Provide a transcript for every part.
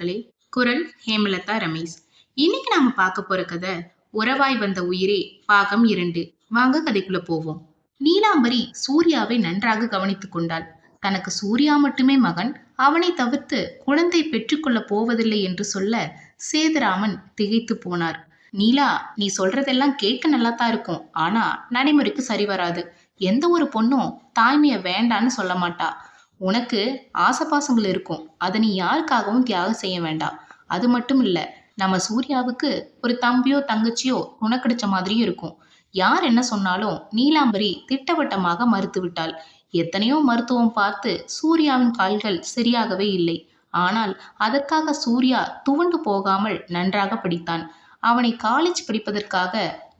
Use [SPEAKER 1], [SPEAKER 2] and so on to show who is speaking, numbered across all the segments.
[SPEAKER 1] நேயர்களே குரல் ஹேமலதா ரமேஷ். இன்னைக்கு நாம பார்க்க போற கதை உறவாய் வந்த உயிரே பாகம் இரண்டு. வாங்க கதைக்குள்ள போவோம். நீலாம்பரி சூர்யாவை நன்றாக கவனித்துக் கொண்டாள். தனக்கு சூர்யா மட்டுமே மகன் அவனை தவிர்த்து குழந்தை பெற்றுக்கொள்ள போவதில்லை என்று சொல்ல சேதுராமன் திகைத்து போனார். நீலா நீ சொல்றதெல்லாம் கேட்க நல்லா தான் இருக்கும். ஆனா நடைமுறைக்கு சரி வராது. எந்த ஒரு பொண்ணும் தாய்மைய வேண்டான்னு சொல்ல மாட்டா. உனக்கு ஆசபாசங்கள் இருக்கும். அதை நீ யாருக்காகவும் தியாகம் செய்ய வேண்டாம். அது மட்டும் இல்லை நம்ம சூர்யாவுக்கு ஒரு தம்பியோ தங்கச்சியோ உனக்கடிச்ச மாதிரியும் இருக்கும். யார் என்ன சொன்னாலும் நீலாம்பரி திட்டவட்டமாக மறுத்து விட்டாள் எத்தனையோ மருத்துவம் பார்த்து சூர்யாவின் கால்கள் சரியாகவே இல்லை. ஆனால் அதற்காக சூர்யா துவண்டு போகாமல் நன்றாக படித்தான். அவனை காலேஜ் படிப்பதற்காக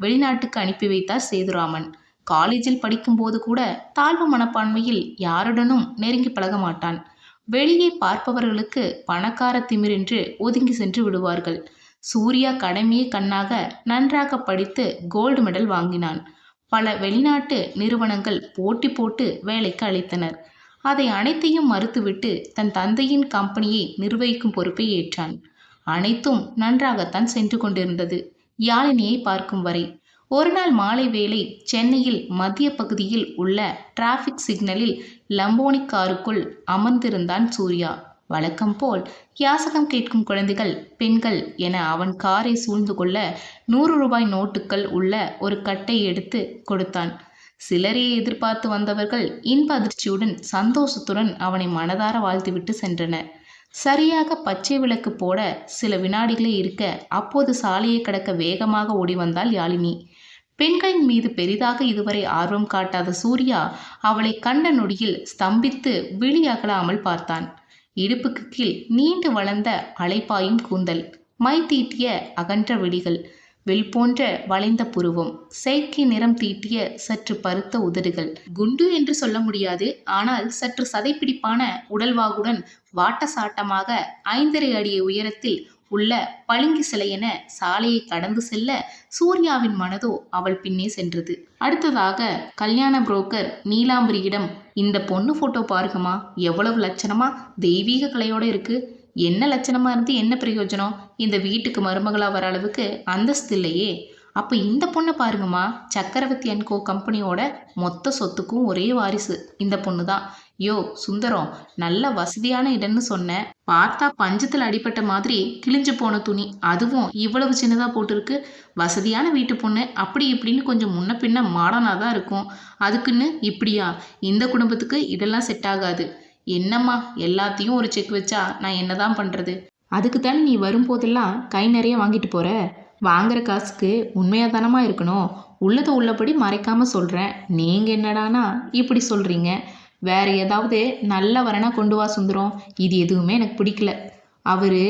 [SPEAKER 1] வெளிநாட்டுக்கு அனுப்பி வைத்தார் சேதுராமன். காலேஜில் படிக்கும்போது கூட தாழ்வு மனப்பான்மையில் யாருடனும் நெருங்கி பழக மாட்டான். வெளியே பார்ப்பவர்களுக்கு பணக்கார திமிரென்று ஒதுங்கி சென்று விடுவார்கள். சூர்யா கடமையை கண்ணாக நன்றாக படித்து கோல்டு மெடல் வாங்கினான். பல வெளிநாட்டு நிறுவனங்கள் போட்டி போட்டு வேலைக்கு அழைத்தனர். அதை அனைத்தையும் மறுத்துவிட்டு தன் தந்தையின் கம்பெனியை நிர்வகிக்கும் பொறுப்பை ஏற்றான். அனைத்தும் நன்றாகத்தான் சென்று கொண்டிருந்தது. யாழினியை பார்க்கும் வரை ஒரு நாள் மாலை வேளை சென்னையில் மத்திய பகுதியில் உள்ள டிராஃபிக் சிக்னலில் லம்போனி காருக்குள் அமர்ந்திருந்தான் சூர்யா. வழக்கம் போல் யாசகம் கேட்கும் குழந்தைகள் பெண்கள் என அவன் காரை சூழ்ந்து கொள்ள நூறு ரூபாய் நோட்டுகள் உள்ள ஒரு கட்டை எடுத்து கொடுத்தான். சிலரையே எதிர்பார்த்து வந்தவர்கள் இன்ப அதிர்ச்சியுடன் சந்தோஷத்துடன் அவனை மனதார வாழ்த்துவிட்டு சென்றனர். சரியாக பச்சை விளக்கு போட சில வினாடிகளே இருக்க அப்போது சாலையை கடக்க வேகமாக ஓடி வந்தாள் யாழினி. பெண்களின் மீது பெரிதாக இதுவரை ஆர்வம் காட்டாத சூர்யா அவளை கண்ட நொடியில் ஸ்தம்பித்து விழி அகலாமல் பார்த்தான். இடுப்புக்கு கீழ் நீண்டு வளர்ந்த அலைப்பாயும் கூந்தல் மை தீட்டிய அகன்ற விழிகள் வில் போன்ற வளைந்த புருவம் செயற்கை நிறம் தீட்டிய சற்று பருத்த உதடுகள். குண்டு என்று சொல்ல முடியாது ஆனால் சற்று சதைப்பிடிப்பான உடல்வாகுடன் வாட்டசாட்டமாக ஐந்தரை அடி உயரத்தில் உள்ள பளிங்கு சிலையென சாலையை கடந்து செல்ல சூர்யாவின் மனதோ அவள் பின்னே சென்றது. அடுத்ததாக கல்யாண புரோக்கர் நீலாம்பரியிடம் இந்த பொண்ணு போட்டோ பாருங்கம்மா எவ்வளவு லட்சணமா? தெய்வீக கலையோட இருக்கு. என்ன லட்சணமா இருந்து என்ன பிரயோஜனம்? இந்த வீட்டுக்கு மருமகளா வர அளவுக்கு அந்தஸ்து இல்லையே. அப்போ இந்த பொண்ணை பாருங்கம்மா சக்கரவர்த்தி அண்ட் கோ கம்பெனியோட மொத்த சொத்துக்கும் ஒரே வாரிசு. இந்த பொண்ணு தான் யோ சுந்தரம் நல்ல வசதியான இடம்னு சொன்னேன் பார்த்தா பஞ்சத்தில் அடிபட்ட மாதிரி கிழிஞ்சு போன துணி. அதுவும் இவ்வளவு சின்னதாக போட்டிருக்கு. வசதியான வீட்டு பொண்ணு அப்படி இப்படின்னு கொஞ்சம் முன்ன பின்ன மாடனாக தான் இருக்கும். அதுக்குன்னு இப்படியா? இந்த குடும்பத்துக்கு இதெல்லாம் செட் ஆகாது. என்னம்மா எல்லாத்தையும் ஒரு செக் வச்சா நான் என்ன தான் பண்ணுறது அதுக்கு தானே நீ வரும்போதெல்லாம் கை நிறைய வாங்கிட்டு போகிற வாங்குற காசுக்கு உண்மையாக தானமாக இருக்கணும்? உள்ளதை உள்ளபடி மறைக்காமல் சொல்கிறேன் நீங்கள் என்னடானா இப்படி சொல்கிறீங்க வேற ஏதாவது நல்ல வரனா கொண்டு வா சுந்தரம். இது எதுவுமே எனக்கு பிடிக்கல. அவர்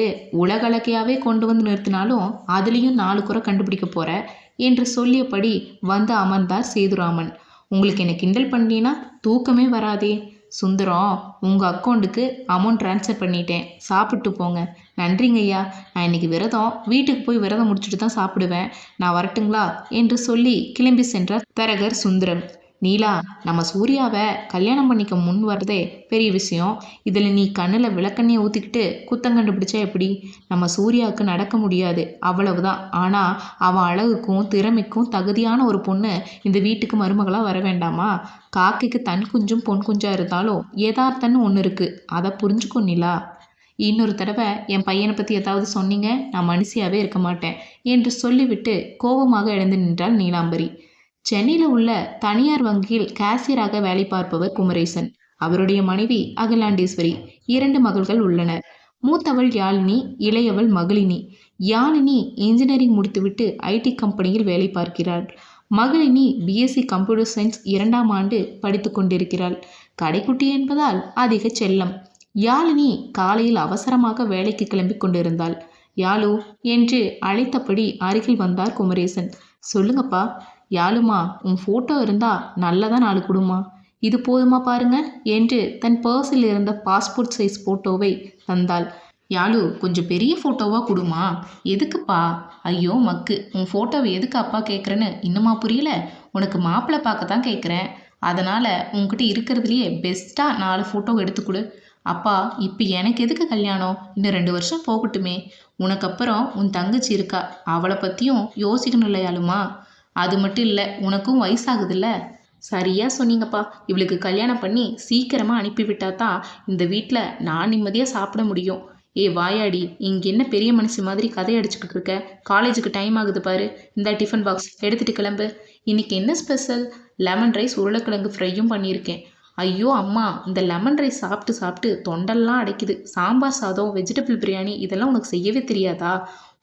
[SPEAKER 1] உலகளக்கையாவே கொண்டு வந்து நிறுத்தினாலும் அதுலேயும் நாலு குறை கண்டுபிடிக்க போற என்று சொல்லியபடி வந்து அமர்ந்தார் சேதுராமன். உங்களுக்கு என்ன கிண்டல் பண்ணினா தூக்கமே வராதே. சுந்தரம் உங்கள் அக்கௌண்ட்டுக்கு அமௌண்ட் ட்ரான்ஸ்ஃபர் பண்ணிட்டேன். சாப்பிட்டு போங்க. நன்றிங்க ஐயா. நான் இன்னைக்கு விரதம் வீட்டுக்கு போய் விரதம் முடிச்சுட்டு தான் சாப்பிடுவேன். நான் வரட்டுங்களா? என்று சொல்லி கிளம்பி சென்றார் தரகர் சுந்தரம். நீலா நம்ம சூர்யாவை கல்யாணம் பண்ணிக்க முன் வரதே பெரிய விஷயம். இதில் நீ கண்ணில் விளக்கண்ணியை ஊற்றிக்கிட்டு குத்தம் கண்டுபிடிச்சா எப்படி? நம்ம சூர்யாவுக்கு நடக்க முடியாது அவ்வளவுதான். ஆனால் அவன் அழகுக்கும் திறமைக்கும் தகுதியான ஒரு பொண்ணு இந்த வீட்டுக்கு மருமகளாக வர வேண்டாமா? காக்கைக்கு தன் குஞ்சும் பொன் குஞ்சாக இருந்தாலும் எதார்த்தன்னு ஒன்று இருக்குது அதை புரிஞ்சுக்கோ நிலா. இன்னொரு தடவை என் பையனை பற்றி ஏதாவது சொன்னீங்க நான் மனுஷியாவே இருக்க மாட்டேன் என்று சொல்லிவிட்டு கோபமாக எழுந்து நின்றாள் நீலாம்பரி. சென்னையில் உள்ள தனியார் வங்கியில் கேசியராக வேலை பார்ப்பவர் குமரேசன். அவருடைய மனைவி அகிலாண்டேஸ்வரி. இரண்டு மகள்கள் உள்ளனர். மூத்தவள் யாழினி இளையவள் மகளினி. யாழினி இன்ஜினியரிங் முடித்துவிட்டு ஐடி கம்பெனியில் வேலை பார்க்கிறாள். மகளினி பிஎஸ்சி கம்ப்யூட்டர் சயின்ஸ் இரண்டாம் ஆண்டு படித்து கொண்டிருக்கிறாள். கடைக்குட்டி என்பதால் அதிக செல்லம். யாழினி காலையில் அவசரமாக வேலைக்கு கிளம்பி கொண்டிருந்தாள். யாழு என்று அழைத்தபடி அருகில் வந்தார் குமரேசன். சொல்லுங்கப்பா யாழுமா உன் ஃபோட்டோ இருந்தா நல்லதான் நாலு கொடுமா. இது போதுமா பாருங்க என்று தன் பர்ஸில் இருந்த பாஸ்போர்ட் சைஸ் ஃபோட்டோவை தந்தாள். யாழு கொஞ்சம் பெரிய ஃபோட்டோவாக கொடுமா. எதுக்குப்பா? ஐயோ மக்கு. உன் ஃபோட்டோவை எதுக்கு அப்பா கேட்குறேன்னு இன்னுமா புரியல? உனக்கு மாப்பிள்ளை பார்க்க தான் கேட்குறேன் அதனால் உங்ககிட்ட இருக்கிறதுலையே பெஸ்ட்டாக நாலு ஃபோட்டோ எடுத்து கொடு. அப்பா இப்போ எனக்கு எதுக்கு கல்யாணம்? இன்னும் ரெண்டு வருஷம் போகட்டுமே. உனக்கு அப்புறம் உன் தங்கச்சி இருக்கா. அவளை பற்றியும் யோசிக்கணும் இல்லையாலுமா அது மட்டும் இல்லை உனக்கும் வயசாகுதுல்ல? சரியாக சொன்னீங்கப்பா. இவளுக்கு கல்யாணம் பண்ணி சீக்கிரமாக அனுப்பிவிட்டா தான் இந்த வீட்டில் நான் நிம்மதியாக சாப்பிட முடியும். ஏ வாயாடி இங்கே என்ன பெரிய மனுஷன் மாதிரி கதை அடிச்சுக்கிட்டு இருக்க? காலேஜுக்கு டைம் ஆகுது பாரு. இந்த டிஃபன் பாக்ஸ் எடுத்துகிட்டு கிளம்பு. இன்னைக்கு என்ன ஸ்பெஷல் லெமன் ரைஸ் உருளைக்கிழங்கு ஃப்ரையும் பண்ணியிருக்கேன். ஐயோ அம்மா இந்த லெமன் ரைஸ் சாப்பிட்டு சாப்பிட்டு தொண்டெல்லாம் அடைக்குது. சாம்பார் சாதம் வெஜிடபிள் பிரியாணி இதெல்லாம் உனக்கு செய்யவே தெரியாதா?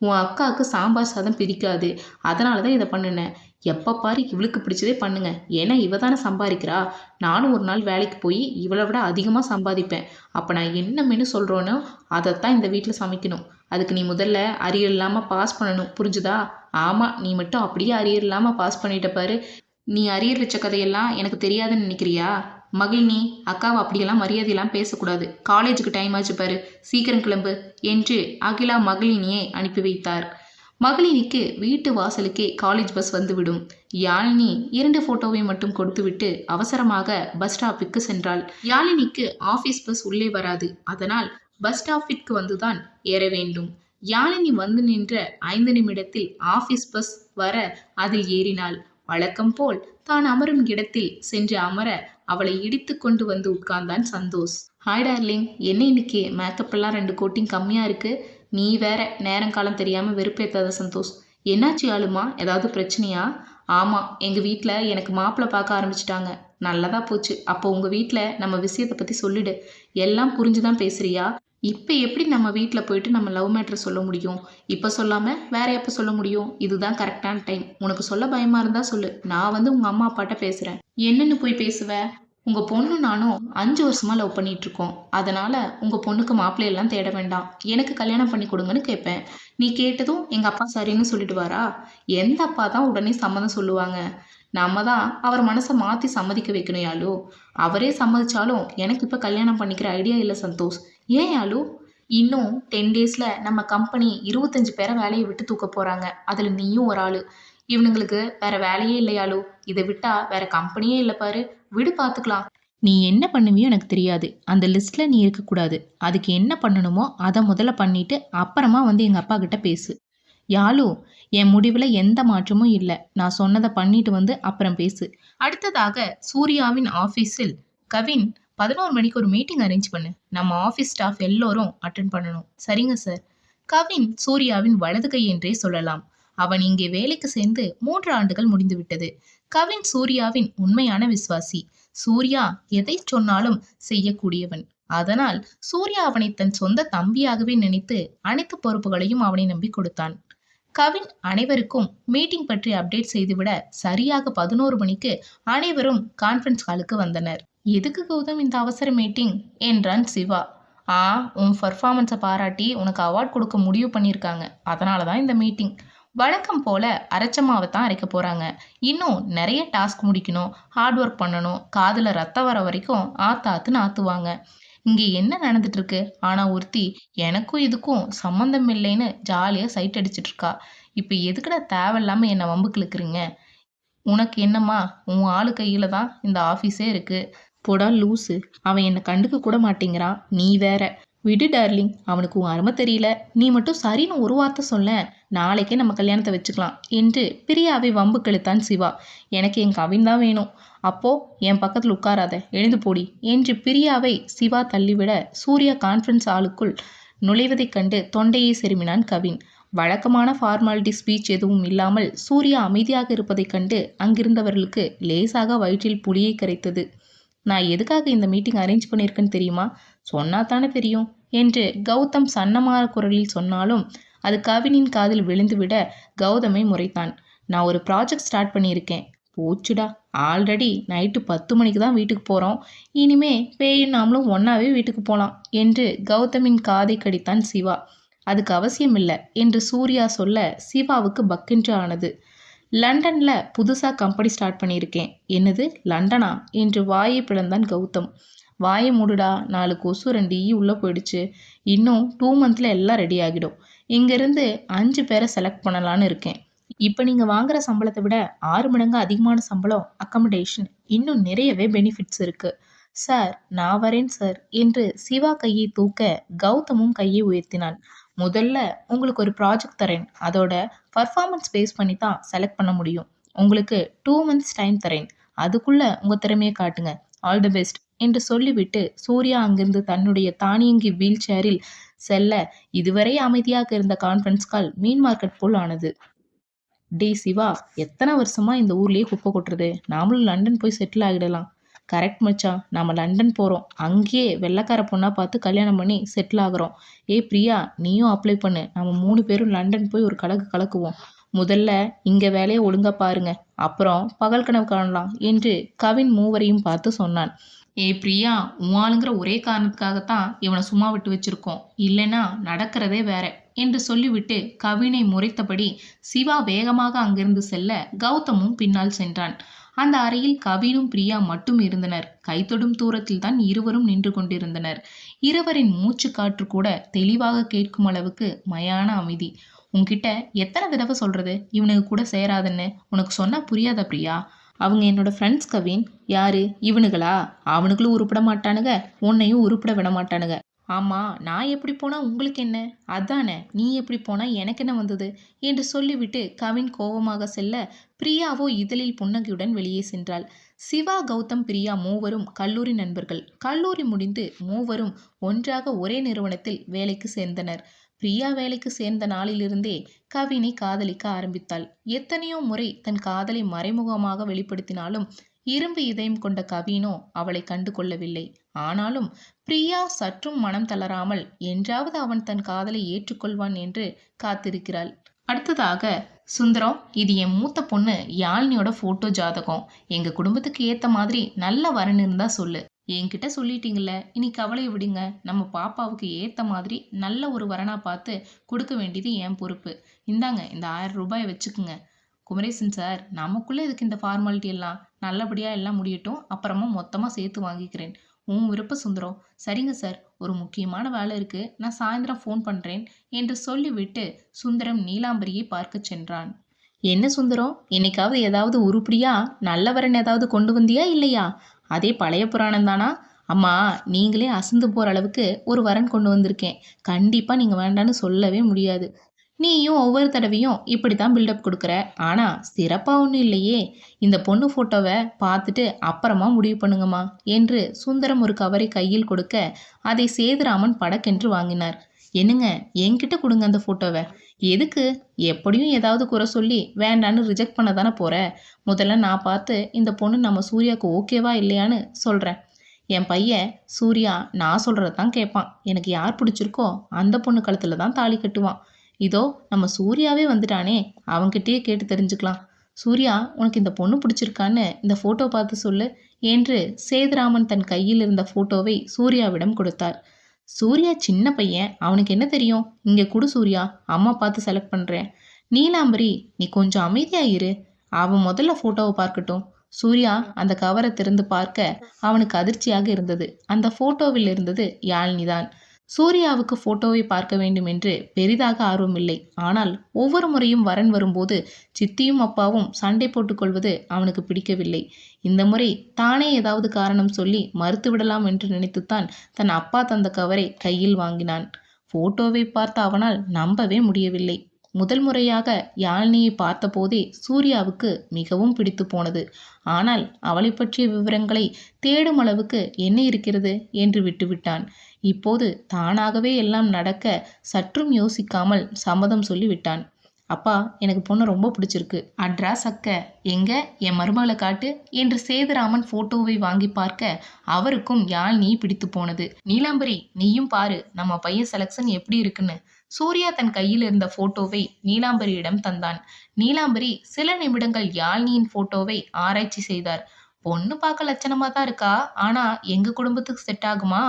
[SPEAKER 1] உன் அக்காவுக்கு சாம்பார் சாதம் பிடிக்காது. அதனால தான் இதை பண்ணினேன் எப்போ பாரு இவளுக்கு பிடிச்சதே பண்ணுங்க. ஏன்னா இவ தானே சம்பாதிக்கிறா. நானும் ஒரு நாள் வேலைக்கு போய் இவளை விட அதிகமாக சம்பாதிப்பேன். அப்போ நான் என்ன மெனு சொல்கிறோனோ அதைத்தான் இந்த வீட்டில் சமைக்கணும். அதுக்கு நீ முதல்ல அரியர் இல்லாமல் பாஸ் பண்ணணும். புரிஞ்சுதா? ஆமாம் நீ மட்டும் அப்படியே அரியர் இல்லாமல் பாஸ் பண்ணிட்ட பாரு. நீ அரியர் வச்ச கதையெல்லாம் எனக்கு தெரியாதுன்னு நினைக்கிறியா? மகிழ்னி அக்காவை அப்படியெல்லாம் மரியாதையெல்லாம் பேசக்கூடாது. காலேஜுக்கு டைம் ஆச்சு பாரு. சீக்கிரம் கிளம்பு என்று அகிலா மகிழினியை அனுப்பி வைத்தார். மகளினிக்கு வீட்டு வாசலுக்கே காலேஜ் பஸ் வந்துவிடும். யாழினி இரண்டு போட்டோவை மட்டும் கொடுத்துவிட்டு அவசரமாக பஸ் ஸ்டாப்பிற்கு சென்றாள். யாழினிக்கு ஆஃபீஸ் பஸ் உள்ளே வராது. அதனால் பஸ் ஸ்டாப்பிற்கு வந்துதான் ஏற வேண்டும். யாழினி வந்து நின்ற ஐந்து நிமிடத்தில் ஆஃபீஸ் பஸ் வர அதில் ஏறினாள். வழக்கம் போல் தான் அமரும் இடத்தில் சென்று அமர அவளை இடித்து கொண்டு வந்து உட்கார்ந்தான் சந்தோஷ். ஹாய் டார்லிங் என்ன இன்னைக்கு? மேக்கப் எல்லாம் ரெண்டு கோட்டிங் கம்மியா இருக்கு. நீ வேற நேரம் காலம் தெரியாம வெறுப்பேத்தாத சந்தோஷ். என்னாச்சு ஆளுமா? ஏதாவது பிரச்சனையா? ஆமா. எங்க வீட்டில் எனக்கு மாப்பிள்ளை பார்க்க ஆரம்பிச்சிட்டாங்க. நல்லதா போச்சு. அப்போ உங்க வீட்டில் நம்ம விஷயத்தை பத்தி சொல்லிடு. எல்லாம் புரிஞ்சுதான் பேசுறியா? இப்போ எப்படி நம்ம வீட்டில் போயிட்டு நம்ம லவ் மேட்ரு சொல்ல முடியும்? இப்போ சொல்லாமல் வேற எப்போ சொல்ல முடியும்? இதுதான் கரெக்டான டைம் உனக்கு சொல்ல பயமாக இருந்தால் சொல்லு. நான் வந்து உங்கள் அம்மா அப்பாட்ட பேசுகிறேன் என்னன்னு போய் பேசுவ? உங்கள் பொண்ணு நானும் அஞ்சு வருஷமாக லவ் பண்ணிட்டு இருக்கோம் அதனால் உங்கள் பொண்ணுக்கு மாப்பிள்ளையெல்லாம் தேட வேண்டாம். எனக்கு கல்யாணம் பண்ணி கொடுங்கன்னு கேட்பேன். நீ கேட்டதும் எங்கள் அப்பா சரின்னு சொல்லிடுவாரா? எந்த அப்பா தான் உடனே சம்மதம் சொல்லுவாங்க. நம்ம தான் அவர் மனசை மாற்றி சம்மதிக்க வைக்கணும் யாழு அவரே சம்மதிச்சாலும் எனக்கு இப்போ கல்யாணம் பண்ணிக்கிற ஐடியா இல்லை சந்தோஷ். ஏன் யாழு இன்னும் டென் டேஸில் நம்ம கம்பெனி இருபத்தஞ்சு பேரை வேலையை விட்டு தூக்க போகிறாங்க அதில் நீயும் ஒரு ஆள். இவனுங்களுக்கு வேற வேலையே இல்லையாலு இதை விட்டா வேற கம்பெனியே இல்லை பாரு. விடு பார்த்துக்கலாம் நீ என்ன பண்ணுவியோ எனக்கு தெரியாது. அந்த லிஸ்ட்டில் நீ இருக்கக்கூடாது. அதுக்கு என்ன பண்ணணுமோ அதை முதல்ல பண்ணிட்டு அப்புறமா வந்து எங்கள் அப்பா கிட்ட பேசு. யாழு என் முடிவில் எந்த மாற்றமும் இல்லை. நான் சொன்னதை பண்ணிட்டு வந்து அப்புறம் பேசு. அடுத்ததாக சூர்யாவின் ஆஃபீஸில் கவின் பதினோரு மணிக்கு ஒரு மீட்டிங் அரேஞ்ச் பண்ணு. நம்ம ஆஃபீஸ் ஸ்டாஃப் எல்லோரும் அட்டன் பண்ணணும். சரிங்க சார் கவின் சூர்யாவின் வலது கை என்றே சொல்லலாம். அவன் இங்கே வேலைக்கு சேர்ந்து மூன்று ஆண்டுகள் முடிந்துவிட்டது. கவின் சூர்யாவின் உண்மையான விசுவாசி. சூர்யா எதை சொன்னாலும் செய்யக்கூடியவன். அதனால் சூர்யா அவனை தன் சொந்த தம்பியாகவே நினைத்து அனைத்து பொறுப்புகளையும் அவனை நம்பி கொடுத்தான். கவின் அனைவருக்கும் மீட்டிங் பற்றி அப்டேட் செய்துவிட சரியாக பதினோரு மணிக்கு அனைவரும் கான்ஃபரன்ஸ் ஹாலுக்கு வந்தனர். எதுக்கு கௌதம் இந்த அவசர மீட்டிங் என்றான் சிவா. ஆ உன் பர்ஃபார்மன்ஸை பாராட்டி உனக்கு அவார்ட் கொடுக்க முடிவு பண்ணியிருக்காங்க. அதனால தான் இந்த மீட்டிங் வழக்கம் போல அரைச்சமாவை தான் அரைக்க போகிறாங்க இன்னும் நிறைய டாஸ்க் முடிக்கணும் ஹார்ட் ஒர்க் பண்ணணும் காதில் ரத்தம் வர வரைக்கும் ஆத்தாத்துன்னு ஆற்றுவாங்க இங்கே என்ன நடந்துட்டு இருக்கு ஆனால் ஒருத்தி எனக்கும் இதுக்கும் சம்மந்தம் இல்லைன்னு ஜாலியாக சைட் அடிச்சிட்டு இருக்கா இப்போ எதுக்குடா தேவையில்லாமல் என்னை வம்புக்கு இழுக்கிறீங்க உனக்கு என்னம்மா? உன் ஆளு கையில் தான் இந்த ஆஃபீஸே இருக்குது போடா லூஸு அவன் என்னை கண்டுக்க கூட மாட்டேங்கிறான் நீ வேற. விடு டார்லிங் அவனுக்கு உன் அருமை தெரியல. நீ மட்டும் சரின்னு ஒரு வார்த்தை சொல்ல. நாளைக்கே நம்ம கல்யாணத்தை வச்சுக்கலாம் என்று பிரியாவை வம்பு கெழுத்தான் சிவா. எனக்கு என் கவின் தான் வேணும். அப்போ என் பக்கத்தில் உட்காராத எழுந்து போடி என்று பிரியாவை சிவா தள்ளிவிட சூர்யா கான்ஃபரன்ஸ் ஆளுக்குள் நுழைவதைக் கண்டு தொண்டையை செருமினான் கவின். வழக்கமான ஃபார்மாலிட்டி ஸ்பீச் எதுவும் இல்லாமல் சூர்யா அமைதியாக இருப்பதைக் கண்டு அங்கிருந்தவர்களுக்கு லேசாக வயிற்றில் புளியை கரைத்தது. நான் எதுக்காக இந்த மீட்டிங் அரேஞ்ச் பண்ணியிருக்கேன்னு தெரியுமா? சொன்னா தானே தெரியும்? என்று கௌதம் சன்னமான குரலில் சொன்னாலும் அது கவினின் காதில் விழுந்துவிட கௌதமை முறைத்தான். நான் ஒரு ப்ராஜெக்ட் ஸ்டார்ட் பண்ணியிருக்கேன். போச்சுடா. ஆல்ரெடி நைட்டு பத்து மணிக்கு தான் வீட்டுக்கு போகிறோம் இனிமே பேயும் நாமளும் ஒன்றாவே வீட்டுக்கு போகலாம் என்று கௌதமின் காதை கடித்தான் சிவா. அதுக்கு அவசியம் இல்லை என்று சூர்யா சொல்ல சிவாவுக்கு பக்கென்று ஆனது. லண்டனில் புதுசாக கம்பெனி ஸ்டார்ட் பண்ணியிருக்கேன். என்னது? லண்டனா? என்று வாயை பிளந்தான் கௌதம். வாயை மூடுடா நாலு கொசு ரெண்டு ஈ உள்ளே போயிடுச்சு. இன்னும் டூ மந்தில் எல்லாம் ரெடி ஆகிடும். இங்கேருந்து அஞ்சு பேரை செலக்ட் பண்ணலான்னு இருக்கேன். இப்போ நீங்கள் வாங்குற சம்பளத்தை விட ஆறு மடங்கு அதிகமான சம்பளம் அக்கமடேஷன் இன்னும் நிறையவே பெனிஃபிட்ஸ் இருக்குது சார் நான் வரேன் சார் என்று சிவா கையை தூக்க கௌதமும் கையை உயர்த்தினான். முதல்ல உங்களுக்கு ஒரு ப்ராஜெக்ட் தரேன். அதோட பர்ஃபார்மன்ஸ் பேஸ் பண்ணி தான் செலக்ட் பண்ண முடியும். உங்களுக்கு டூ மந்த்ஸ் டைம் தரேன். அதுக்குள்ளே உங்கள் திறமையை காட்டுங்க. ஆல் தி பெஸ்ட் என்று சொல்லிவிட்டு சூர்யா அங்கிருந்து தன்னுடைய தானியங்கி வீல் சேரில் செல்ல இதுவரை அமைதியாக இருந்த கான்ஃபரன்ஸ் கால் மீன் மார்க்கெட் போல் ஆனது. டே சிவா எத்தனை வருஷமா இந்த ஊர்லயே குப்பை கொட்டுறது? நாமளும் லண்டன் போய் செட்டில் ஆகிடலாம். கரெக்ட் மச்சான் நாம லண்டன் போகிறோம் அங்கேயே வெள்ளைக்கார பொண்ணா பார்த்து கல்யாணம் பண்ணி செட்டில் ஆகுறோம். ஏய் பிரியா நீயும் அப்ளை பண்ணு. நம்ம மூணு பேரும் லண்டன் போய் ஒரு கலக்கு கலக்குவோம். முதல்ல இங்க வேலையை ஒழுங்கா பாருங்க. அப்புறம் பகல் கனவு காணலாம் என்று கவின் மூவரையும் பார்த்து சொன்னான். ஏய் பிரியா உமாளுங்கிற ஒரே காரணத்துக்காகத்தான் இவனை சும்மா விட்டு வச்சிருக்கோம். இல்லைன்னா நடக்கிறதே வேற என்று சொல்லிவிட்டு கவினை முறைத்தபடி சிவா வேகமாக அங்கிருந்து செல்ல கௌதமும் பின்னால் சென்றான். அந்த அறையில் கவினும் பிரியா மட்டும் இருந்தனர். கைத்தொடும் தூரத்தில் தான் இருவரும் நின்று கொண்டிருந்தனர். இருவரின் மூச்சு காற்று கூட தெளிவாக கேட்கும் அளவுக்கு மயான அமைதி. உன்கிட்ட எத்தனை தடவை சொல்றது? இவனுக்கு கூட சேராதுன்னு. உனக்கு சொன்னா புரியாதா பிரியா? அவங்க என்னோட ஃப்ரெண்ட்ஸ் கவின் யாரு? இவனுங்களா அவனுங்களும் உருப்பிட மாட்டானுங்க. உன்னையும் உருப்பிட விட மாட்டானுங்க. ஆமா நான் எப்படி போனா உங்களுக்கு என்ன? அதானே நீ எப்படி போனா எனக்கு என்ன வந்தது? என்று சொல்லிவிட்டு கவின் கோபமாக செல்ல பிரியாவோ இதழில் புன்னகையுடன் வெளியே சென்றாள். சிவா கௌதம் பிரியா மூவரும் கல்லூரி நண்பர்கள். கல்லூரி முடிந்து மூவரும் ஒன்றாக ஒரே நிறுவனத்தில் வேலைக்கு சேர்ந்தனர். பிரியா வேலைக்கு சேர்ந்த நாளிலிருந்தே கவினை காதலிக்க ஆரம்பித்தாள். எத்தனையோ முறை தன் காதலை மறைமுகமாக வெளிப்படுத்தினாலும் இரும்பு இதயம் கொண்ட கவினோ அவளை கண்டு கொள்ளவில்லை. ஆனாலும் பிரியா சற்றும் மனம் தளராமல் என்றாவது அவன் தன் காதலை ஏற்றுக்கொள்வான் என்று காத்திருக்கிறாள். அடுத்ததாக சுந்தரம் இது என் மூத்த பொண்ணு யாழ்னியோட போட்டோ ஜாதகம். எங்க குடும்பத்துக்கு ஏத்த மாதிரி நல்ல வரன் இருந்தால் சொல்லு. என்கிட்ட சொல்லிட்டீங்கல்ல இனி கவலையை விடுங்க. நம்ம பாப்பாவுக்கு ஏத்த மாதிரி நல்ல ஒரு வரனா பார்த்து கொடுக்க வேண்டியது என் பொறுப்பு. இந்தாங்க இந்த ஆயிரம் ரூபாயை வச்சுக்குங்க. குமரேசன் சார் நமக்குள்ளே இதுக்கு இந்த ஃபார்மாலிட்டி எல்லாம்? நல்லபடியாக எல்லாம் முடியட்டும் அப்புறமா மொத்தமாக சேர்த்து வாங்கிக்கிறேன். உன் விருப்ப சுந்தரம். சரிங்க சார் ஒரு முக்கியமான வேலை இருக்கு. நான் சாயந்தரம் ஃபோன் பண்ணுறேன் என்று சொல்லிவிட்டு சுந்தரம் நீலாம்பரியை பார்க்கச் சென்றான். என்ன சுந்தரம்? என்னைக்காவது ஏதாவது உருப்படியா நல்லவரன் ஏதாவது கொண்டு வந்தியா இல்லையா? அதே பழைய புராணம் தானா? அம்மா நீங்களே அசந்து போகிற அளவுக்கு ஒரு வரன் கொண்டு வந்திருக்கேன். கண்டிப்பாக நீங்கள் வேண்டான்னு சொல்லவே முடியாது. நீயும் ஒவ்வொரு தடவையும் இப்படி தான் பில்டப் கொடுக்குற. ஆனால் சிறப்பாக ஒன்றும் இல்லையே. இந்த பொண்ணு ஃபோட்டோவை பார்த்துட்டு அப்புறமா முடிவு பண்ணுங்கம்மா என்று சுந்தரம் ஒரு கவரை கையில் கொடுக்க அதை சேதுராமன் படக்கென்று வாங்கினார். என்னங்க என்கிட்ட கொடுங்க அந்த ஃபோட்டோவை எதுக்கு? எப்படியும் ஏதாவது குறை சொல்லி வேண்டான்னு ரிஜெக்ட் பண்ண தானே போகிற முதல்ல நான் பார்த்து இந்த பொண்ணு நம்ம சூர்யாவுக்கு ஓகேவா இல்லையான்னு சொல்கிறேன் என் பையன் சூர்யா நான் சொல்கிறது தான் கேட்பான். எனக்கு யார் பிடிச்சிருக்கோ அந்த பொண்ணு கழுத்தில் தான் தாலி கட்டுவான். இதோ நம்ம சூர்யாவே வந்துட்டானே அவன்கிட்டயே கேட்டு தெரிஞ்சுக்கலாம். சூர்யா உனக்கு இந்த பொண்ணு பிடிச்சிருக்கான்னு இந்த ஃபோட்டோ பார்த்து சொல்லு. என்று சேதுராமன் தன் கையில் இருந்த ஃபோட்டோவை சூர்யாவிடம் கொடுத்தார். சூர்யா சின்ன பையன். அவனுக்கு என்ன தெரியும்? இங்கே குடு சூர்யா அம்மா பார்த்து செலக்ட் பண்ணுறேன் நீலாம்பரி நீ கொஞ்சம் அமைதியா இரு. அவன் முதல்ல ஃபோட்டோவை பார்க்கட்டும். சூர்யா அந்த கவரை திறந்து பார்க்க அவனுக்கு அதிர்ச்சியாக இருந்தது. அந்த ஃபோட்டோவில் இருந்தது யாழினிதான். சூர்யாவுக்கு போட்டோவை பார்க்க வேண்டும் என்று பெரிதாக ஆர்வமில்லை. ஆனால் ஒவ்வொரு முறையும் வரன் வரும்போது சித்தியும் அப்பாவும் சண்டை போட்டுக்கொள்வது அவனுக்கு பிடிக்கவில்லை. இந்த முறை தானே ஏதாவது காரணம் சொல்லி மறுத்துவிடலாம் என்று நினைத்துத்தான் தன் அப்பா தந்த கவரை கையில் வாங்கினான். போட்டோவை பார்த்த அவனால் நம்பவே முடியவில்லை. முதல் முறையாக யாழினியை பார்த்தபோதே சூர்யாவுக்கு மிகவும் பிடித்து போனது. ஆனால் அவளை பற்றிய விவரங்களை தேடும் அளவுக்கு என்ன இருக்கிறது என்று விட்டுவிட்டான். இப்போது தானாகவே எல்லாம் நடக்க சற்றும் யோசிக்காமல் சம்மதம் சொல்லிவிட்டான். அப்பா எனக்கு பொண்ணு ரொம்ப பிடிச்சிருக்கு. அட்ராஸ் அக்க. எங்க? என் மருமகளை காட்டு என்று சேதுராமன் போட்டோவை வாங்கி பார்க்க அவருக்கும் யாழ்னி பிடித்து போனது. நீலாம்பரி நீயும் பாரு. நம்ம பையன் செலக்ஷன் எப்படி இருக்குன்னு. சூர்யா தன் கையில் இருந்த போட்டோவை நீலாம்பரியிடம் தந்தான். நீலாம்பரி சில நிமிடங்கள் யாழ்னியின் போட்டோவை ஆராய்ச்சி செய்தார். பொண்ணு பார்க்க லட்சணமா தான் இருக்கா? ஆனா எங்க குடும்பத்துக்கு செட் ஆகுமா?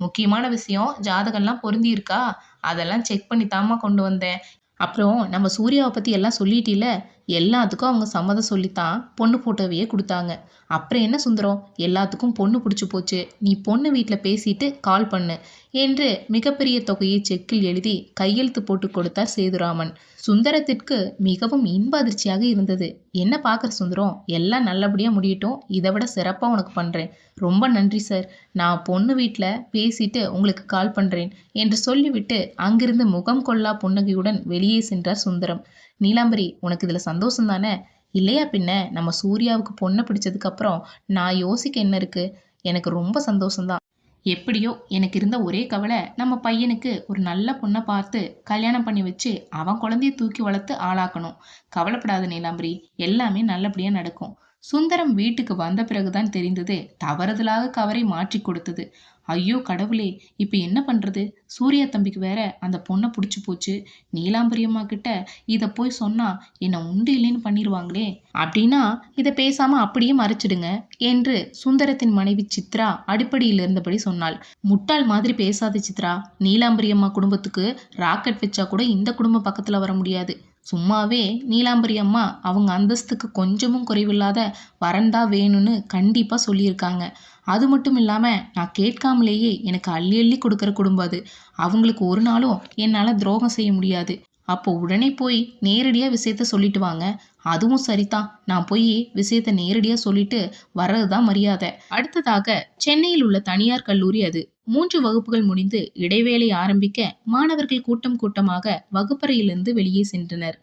[SPEAKER 1] முக்கியமான விஷயம் ஜாதகம்லாம் பொருந்தி இருக்கா அதெல்லாம் செக் பண்ணி தாம்மா கொண்டு வந்தேன். அப்புறம் நம்ம சூர்யாவை பற்றி எல்லாம் சொல்லிட்டீல எல்லாத்துக்கும் அவங்க சம்மதம் சொல்லித்தான் பொண்ணு ஃபோட்டோவையே கொடுத்தாங்க. அப்புறம் என்ன சுந்தரம்? எல்லாத்துக்கும் பொண்ணு பிடிச்சி போச்சு. நீ பொண்ணு வீட்டில் பேசிட்டு கால் பண்ணு என்று மிகப்பெரிய தொகையை செக்கில் எழுதி கையெழுத்து போட்டு கொடுத்தார் சேதுராமன். சுந்தரத்திற்கு மிகவும் இன்ப அதிர்ச்சியாக இருந்தது. என்ன பார்க்குற சுந்தரம்? எல்லாம் நல்லபடியாக முடியட்டும். இதை விட சிறப்பாக உனக்கு பண்ணுறேன் ரொம்ப நன்றி சார் நான் பொண்ணு வீட்டில் பேசிட்டு உங்களுக்கு கால் பண்ணுறேன் என்று சொல்லிவிட்டு அங்கிருந்து முகம் கொள்ளா புன்னகையுடன் வெளியே சென்றார் சுந்தரம். நீலாம்பரி உனக்கு இதில் சந்தோஷம் தானே? இல்லையா பின்ன? நம்ம சூர்யாவுக்கு பொண்ணை பிடிச்சதுக்கப்புறம் நான் யோசிக்க என்ன இருக்குது எனக்கு ரொம்ப சந்தோஷம்தான். எப்படியோ எனக்கு இருந்த ஒரே கவலை நம்ம பையனுக்கு ஒரு நல்ல பொண்ணை பார்த்து கல்யாணம் பண்ணி வச்சு அவன் குழந்தைய தூக்கி வளர்த்து ஆளாக்கணும். கவலைப்படாத நீலாம்பரி எல்லாமே நல்லபடியாக நடக்கும். சுந்தரம் வீட்டுக்கு வந்த பிறகுதான் தெரிந்தது தவறுதலாக கவரை மாற்றி கொடுத்தது. ஐயோ கடவுளே இப்போ என்ன பண்ணுறது சூர்யா தம்பிக்கு வேற அந்த பொண்ணை பிடிச்சி போச்சு. நீலாம்பரியம்மா கிட்ட இதை போய் சொன்னா என்னை உண்டு இல்லைன்னு பண்ணிடுவாங்களே அப்படின்னா இதை பேசாம அப்படியே மறைச்சிடுங்க என்று சுந்தரத்தின் மனைவி சித்ரா அடிப்படையில் இருந்தபடி சொன்னாள். முட்டாள் மாதிரி பேசாத சித்ரா. நீலாம்பரியம்மா குடும்பத்துக்கு ராக்கெட் வச்சா கூட இந்த குடும்பம் பக்கத்தில் வர முடியாது. சும்மாவே நீலாம்பரி அம்மா அவங்க அந்தஸ்துக்கு கொஞ்சமும் குறைவில்லாத வரந்தா வேணும்னு கண்டிப்பாக சொல்லியிருக்காங்க. அது மட்டும் இல்லாமல் நான் கேட்காமலேயே எனக்கு அள்ளி அள்ளி கொடுக்குற குடும்பம் அது. அவங்களுக்கு ஒரு நாளும் என்னால் துரோகம் செய்ய முடியாது. அப்போ உடனே போய் நேரடியாக விஷயத்த சொல்லிட்டு வாங்க. அதுவும் சரிதான். நான் போய் விஷயத்த நேரடியாக சொல்லிட்டு வர்றது தான் மரியாதை. அடுத்ததாக சென்னையில் உள்ள தனியார் கல்லூரி அது. மூன்று வகுப்புகள் முடிந்து இடைவேளை ஆரம்பிக்க மாணவர்கள் கூட்டம் கூட்டமாக வகுப்பறையிலிருந்து வெளியே சென்றனர்.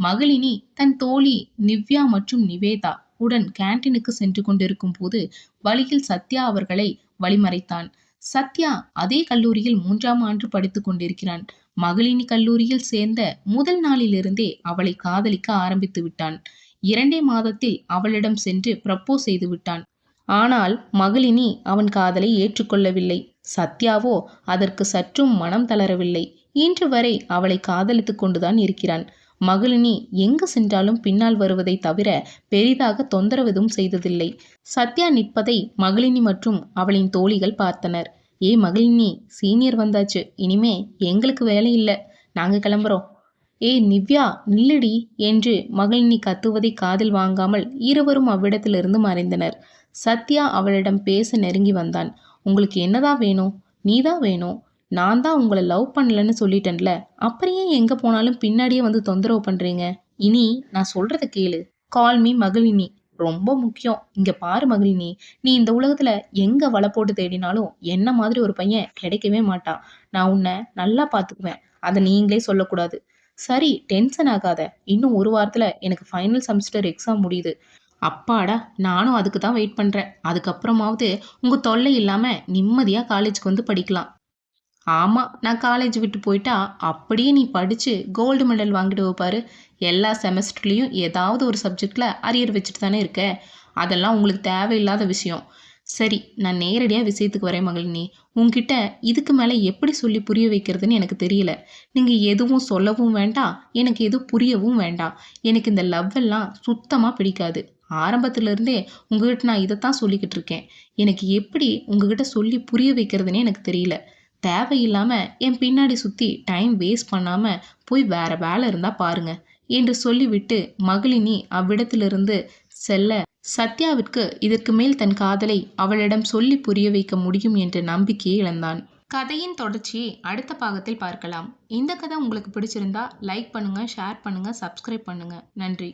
[SPEAKER 1] மகளினி தன் தோழி நிவ்யா மற்றும் நிவேதா உடன் கேன்டீனுக்கு சென்று கொண்டிருக்கும் போது வழியில் சத்யா அவர்களை வழிமறைத்தான். சத்யா அதே கல்லூரியில் மூன்றாம் ஆண்டு படித்துக் கொண்டிருக்கிறான். மகளினி கல்லூரியில் சேர்ந்த முதல் நாளிலிருந்தே அவளை காதலிக்க ஆரம்பித்து விட்டான். இரண்டே மாதத்தில் அவளிடம் சென்று ப்ரப்போஸ் செய்து விட்டான். ஆனால் மகளினி அவன் காதலை ஏற்றுக்கொள்ளவில்லை. சத்யாவோ அதற்கு சற்றும் மனம் தளரவில்லை. இன்று வரை அவளை காதலித்துக் கொண்டுதான் இருக்கிறான். மகளினி எங்கு சென்றாலும் பின்னால் வருவதை தவிர பெரிதாக தொந்தரவு எதுவும் செய்ததில்லை. சத்யா நிற்பதை மகளினி மற்றும் அவளின் தோழிகள் பார்த்தனர். ஏ மகளினி சீனியர் வந்தாச்சு. இனிமே எங்களுக்கு வேலை இல்லை. நாங்கள் கிளம்புறோம். ஏ நிவ்யா நில்லடி என்று மகளினி கத்துவதை காதில் வாங்காமல் இருவரும் அவ்விடத்திலிருந்து மறைந்தனர். சத்யா அவளிடம் பேச நெருங்கி வந்தான். உங்களுக்கு என்னதான் வேணும்? நீதான் வேணும். நான் தான் உங்களை லவ் பண்ணலன்னு சொல்லிட்டேன்ல. அப்புறம் ஏன் எங்கே போனாலும் பின்னாடியே வந்து தொந்தரவு பண்ணுறீங்க இனி நான் சொல்கிறத கேளு. கால் மீ மகளினி ரொம்ப முக்கியம். இங்கே பாரு மகளினி நீ இந்த உலகத்தில் எங்கே வலை போட்டு தேடினாலும் என்ன மாதிரி ஒரு பையன் கிடைக்கவே மாட்டான். நான் உன்னை நல்லா பார்த்துக்குவேன். அதை நீங்களே சொல்லக்கூடாது. சரி டென்ஷன் ஆகாத. இன்னும் ஒரு வாரத்தில் எனக்கு ஃபைனல் செமஸ்டர் எக்ஸாம் முடியுது. அப்பாடா நானும் அதுக்கு தான் வெயிட் பண்ணுறேன் அதுக்கப்புறமாவது உங்கள் தொல்லை இல்லாமல் நிம்மதியாக காலேஜுக்கு வந்து படிக்கலாம். ஆமாம் நான் காலேஜ் விட்டு போயிட்டா அப்படியே நீ படித்து கோல்டு மெடல் வாங்கிட்டு வைப்பாரு எல்லா செமஸ்டர்லேயும் ஏதாவது ஒரு சப்ஜெக்டில் அரியர் வச்சுட்டு தானே இருக்க. அதெல்லாம் உங்களுக்கு தேவையில்லாத விஷயம். சரி நான் நேரடியாக விஷயத்துக்கு வரேன் மகளினி. உங்ககிட்ட இதுக்கு மேலே எப்படி சொல்லி புரிய வைக்கிறதுன்னு எனக்கு தெரியல. நீங்கள் எதுவும் சொல்லவும் வேண்டாம் எனக்கு எதுவும் புரியவும் வேண்டாம். எனக்கு இந்த லவ் எல்லாம் சுத்தமாக பிடிக்காது. ஆரம்பத்திலேருந்தே உங்ககிட்ட நான் இதைத்தான் சொல்லிக்கிட்டு இருக்கேன் எனக்கு எப்படி உங்ககிட்ட சொல்லி புரிய வைக்கிறதுனே எனக்கு தெரியல. தேவையில்லாமல் என் பின்னாடி சுற்றி டைம் வேஸ்ட் பண்ணாமல் போய் வேற வேலை இருந்தால் பாருங்க. என்று சொல்லிவிட்டு மகளினி அவ்விடத்திலிருந்து செல்ல சத்யாவிற்கு இதற்கு மேல் தன் காதலை அவளிடம் சொல்லி புரிய வைக்க முடியும் என்ற நம்பிக்கையை இழந்தான். கதையின் தொடர்ச்சியை அடுத்த பாகத்தில் பார்க்கலாம். இந்த கதை உங்களுக்கு பிடிச்சிருந்தா லைக் பண்ணுங்கள் ஷேர் பண்ணுங்கள் சப்ஸ்கிரைப் பண்ணுங்கள் நன்றி.